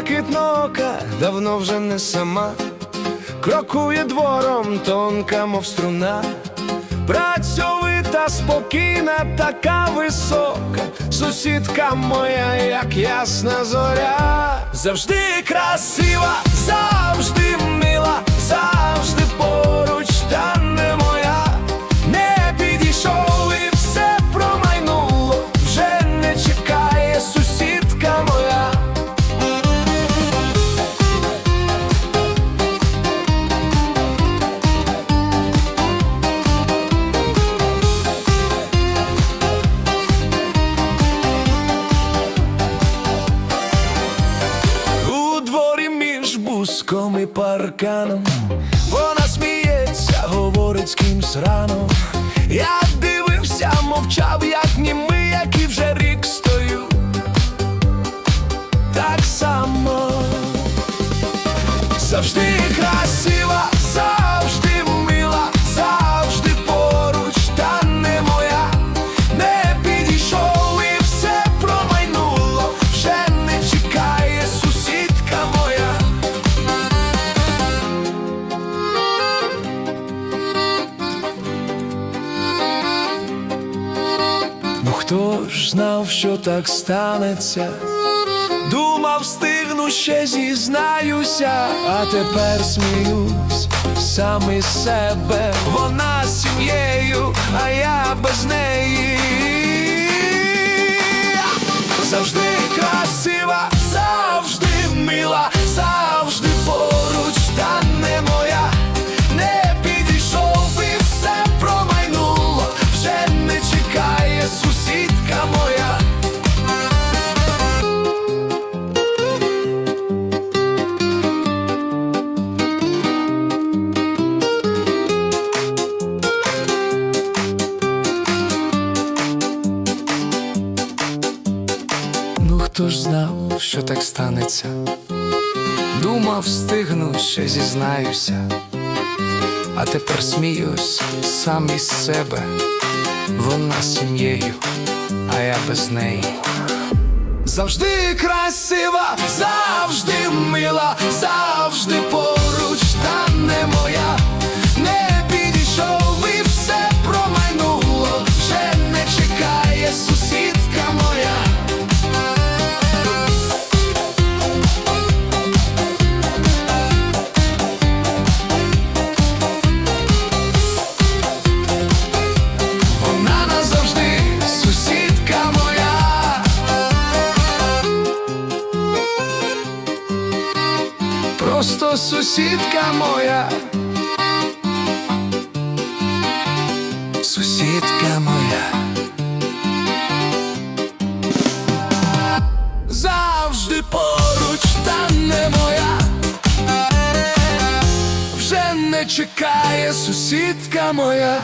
блакитноока давно вже не сама, крокує двором тонка, мов струна, працьовита, спокійна, така висока, сусідка моя, як ясна зоря, завжди красива, завжди між і парканом. Вона сміється, говорить з кимсь рано. Я дивився, мовчав, як німий, який вже рік стою. Так само. Завжди красива, хто ж знав, що так станеться? Думав, встигну ще зізнаюся, а тепер сміюсь сам із себе. Вона з сім'єю, а я без неї. Хто ж знав, що так станеться? Думав, встигну, ще зізнаюся, а тепер сміюсь сам із себе, вона сім'єю, а я без неї. Завжди красива, Просто сусідка моя. Сусідка моя. Завжди поруч, та не моя. Вже не чекає сусідка моя.